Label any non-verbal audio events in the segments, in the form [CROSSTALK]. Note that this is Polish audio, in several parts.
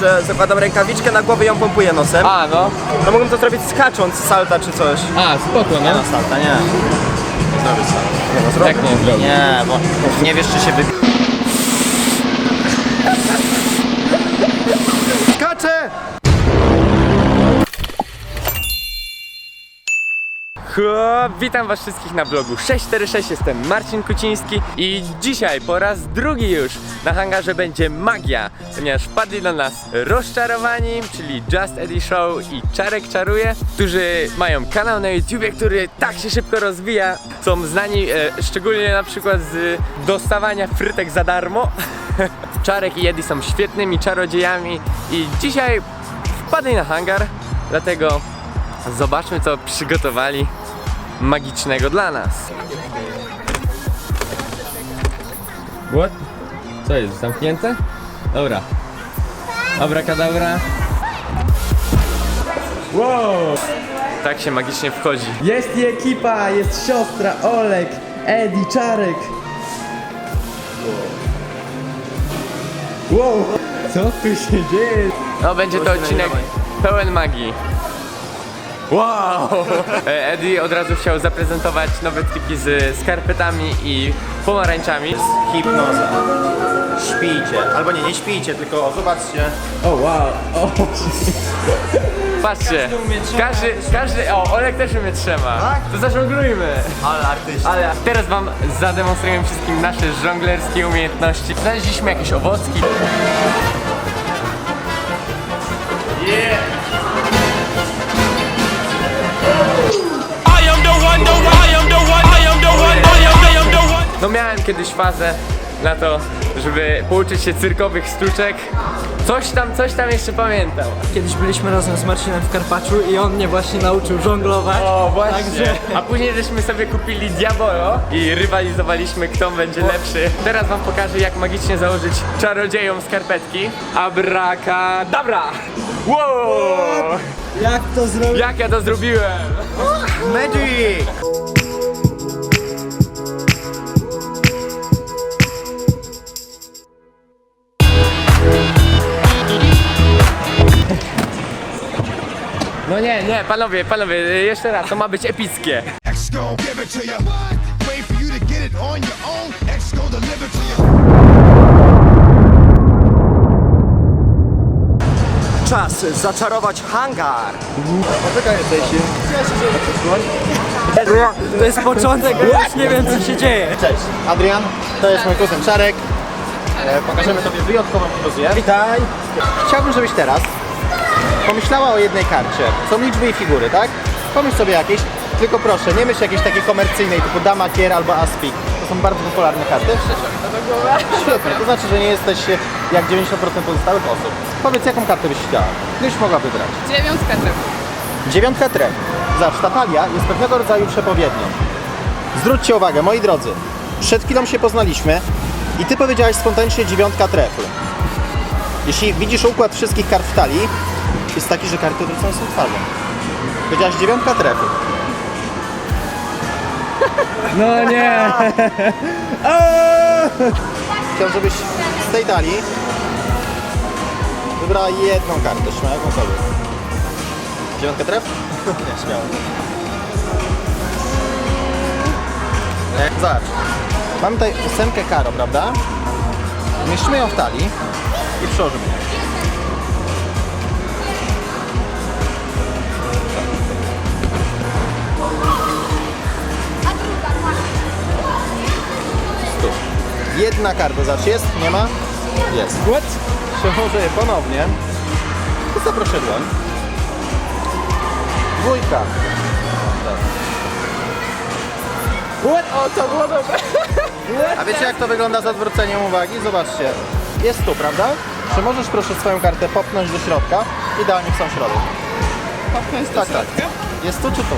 że zakładam rękawiczkę na głowę i ją pompuję nosem. A, no. No mógłbym to zrobić skacząc, salta czy coś. A, spoko, no. salta, nie. Nie zrobisz salta. Nie no, zrobię. Tak nie zrobię. Nie, bo nie wiesz czy się wy... Ho, witam was wszystkich na blogu 646, jestem Marcin Kuciński i dzisiaj po raz drugi już na hangarze będzie magia, ponieważ wpadli do nas rozczarowani, czyli Just Eddie Show i Czarek Czaruje, którzy mają kanał na YouTubie, który tak się szybko rozwija, są znani e, szczególnie na przykład z dostawania frytek za darmo. [LAUGHS] Czarek i Eddie są świetnymi czarodziejami i dzisiaj wpadli na hangar, dlatego Zobaczmy, co przygotowali magicznego dla nas. What? Co jest, zamknięte? Dobra. Abracadabra. Wow! Tak się magicznie wchodzi. Jest i ekipa, jest siostra, Olek, Edi, Czarek. Wow, co tu się dzieje? No, będzie to odcinek pełen magii. Wow! E, Eddie od razu chciał zaprezentować nowe triki z skarpetami i pomarańczami. Hipnoza. Śpijcie. Albo nie, nie śpijcie, tylko zobaczcie. O wow, o Patrzcie, każdy, każdy, o, Olek też umie trzema. Tak? To zażonglujmy. Ale artyści. Ale teraz wam zademonstrujemy wszystkim nasze żonglerskie umiejętności. Znaleźliśmy jakieś owocki. I No miałem kiedyś fazę na to, żeby pouczyć się cyrkowych sztuczek. Coś tam, coś tam jeszcze pamiętam. Kiedyś byliśmy razem z Marcinem w Karpaczu i on mnie właśnie nauczył żonglować. O, właśnie. Także A później żeśmy sobie kupili Diabolo i rywalizowaliśmy, kto będzie lepszy. Teraz wam pokażę, jak magicznie założyć czarodziejom skarpetki. Abracadabra! Wow! jak to zrobić? Jak ja to zrobiłem? Magic! No nie, nie, panowie, panowie, jeszcze raz, to ma być epickie. X gon' give it to you. Wait for you to get it on your own. X gon' deliver to you. Czas zaczarować hangar. To jest początek, ja już nie wiem co się dzieje. Cześć, Adrian. To jest mój kuzyn Czarek. E, pokażemy Tobie wyjątkową iluzję. Witaj. Chciałbym, żebyś teraz pomyślała o jednej karcie. Są liczby i figury, tak? Pomyśl sobie jakieś. Tylko proszę, nie myśl jakiejś takiej komercyjnej typu Dama, Kier albo Aspik. To są bardzo popularne karty. Świetnie, to znaczy, że nie jesteś e, jak 90% pozostałych osób. Powiedz, jaką kartę byś chciała? Gdybyś mogła wybrać. Dziewiątka tref. Dziewiątka tref. Zobacz, ta talia jest pewnego rodzaju przepowiednią. Zwróćcie uwagę, moi drodzy, przed chwilą się poznaliśmy i ty powiedziałaś spontanicznie dziewiątka trefu. Jeśli widzisz układ wszystkich kart w talii, jest taki, że karty odwrócone są twarzą. Powiedziałaś dziewiątka trefu. No nie! [LAUGHS] Chciałbym, żebyś z tej talii wybrała jedną kartę, śmiało jakąkolwiek. Dziewiątka tref? [LAUGHS] Nie, śmiało. E, Zobacz. Mamy tutaj ósemkę karo, prawda? Mieszczymy ją w talii i przełożymy ją. Jedna karta, zobacz, jest? Nie ma? Jest. What? Przełożę je ponownie. I zaproszę dłoń. Dwójka. What? O, to było dobre. A wiecie jak to wygląda z odwróceniem uwagi? Zobaczcie. Jest tu, prawda? Czy możesz proszę swoją kartę popchnąć do środka? Idealnie w sam środek. Popchnąć do Tak, tak. środka. Jest tu czy tu?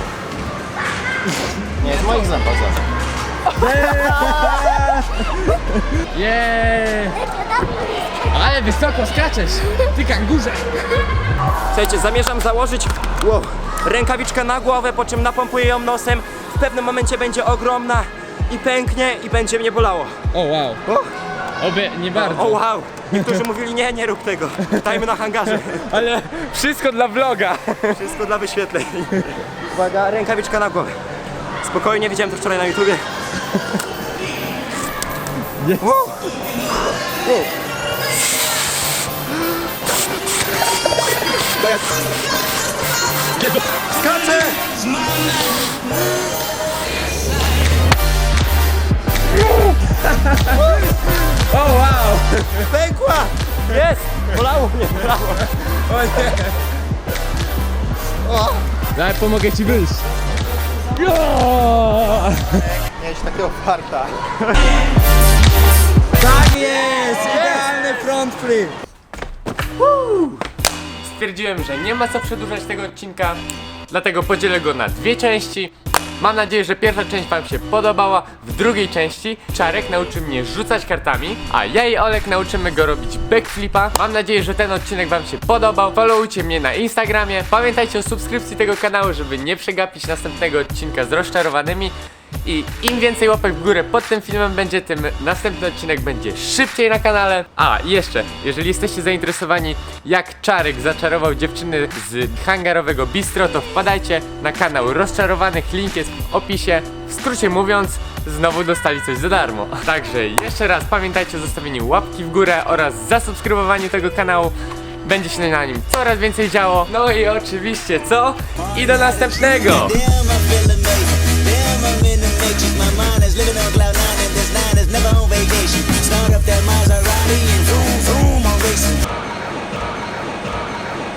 Nie, w moich zębach zawsze. Jeee! Ale wysoko skaczesz, ty kangurze! Słuchajcie, zamierzam założyć wow, rękawiczkę na głowę, po czym napompuję ją nosem. W pewnym momencie będzie ogromna i pęknie i będzie mnie bolało. O wow. Oby nie bardzo. O wow! Niektórzy mówili nie, nie rób tego. Dajmy na hangarze. [LAUGHS] Ale wszystko dla vloga. Wszystko dla wyświetleń. Uwaga, rękawiczka na głowę. Spokojnie, widziałem to wczoraj na YouTubie. Wow. Wow. Skaczę! O wow! Pękła! Jest! Bolało mnie, bolało. O nie! Daj, pomogę ci wyjść. Jo! Miałeś takiego farta. Tak jest! Idealny front flip! Stwierdziłem, że nie ma co przedłużać tego odcinka, dlatego podzielę go na dwie części. Mam nadzieję, że pierwsza część Wam się podobała. W drugiej części Czarek nauczy mnie rzucać kartami, a ja i Olek nauczymy go robić backflipa. Mam nadzieję, że ten odcinek Wam się podobał. Followujcie mnie na Instagramie. Pamiętajcie o subskrypcji tego kanału, żeby nie przegapić następnego odcinka z rozczarowanymi. I im więcej łapek w górę pod tym filmem będzie, tym następny odcinek będzie szybciej na kanale. A i jeszcze, jeżeli jesteście zainteresowani jak Czarek zaczarował dziewczyny z hangarowego bistro, to wpadajcie na kanał Rozczarowanych, link jest w opisie. W skrócie mówiąc, znowu dostali coś za darmo. Także jeszcze raz pamiętajcie o zostawieniu łapki w górę oraz zasubskrybowaniu tego kanału. Będzie się na nim coraz więcej działo. No i oczywiście co? I do następnego! In. My mind is living on cloud nine, and this nine is never on vacation. Start up that Maserati and zoom, zoom, I'm racing.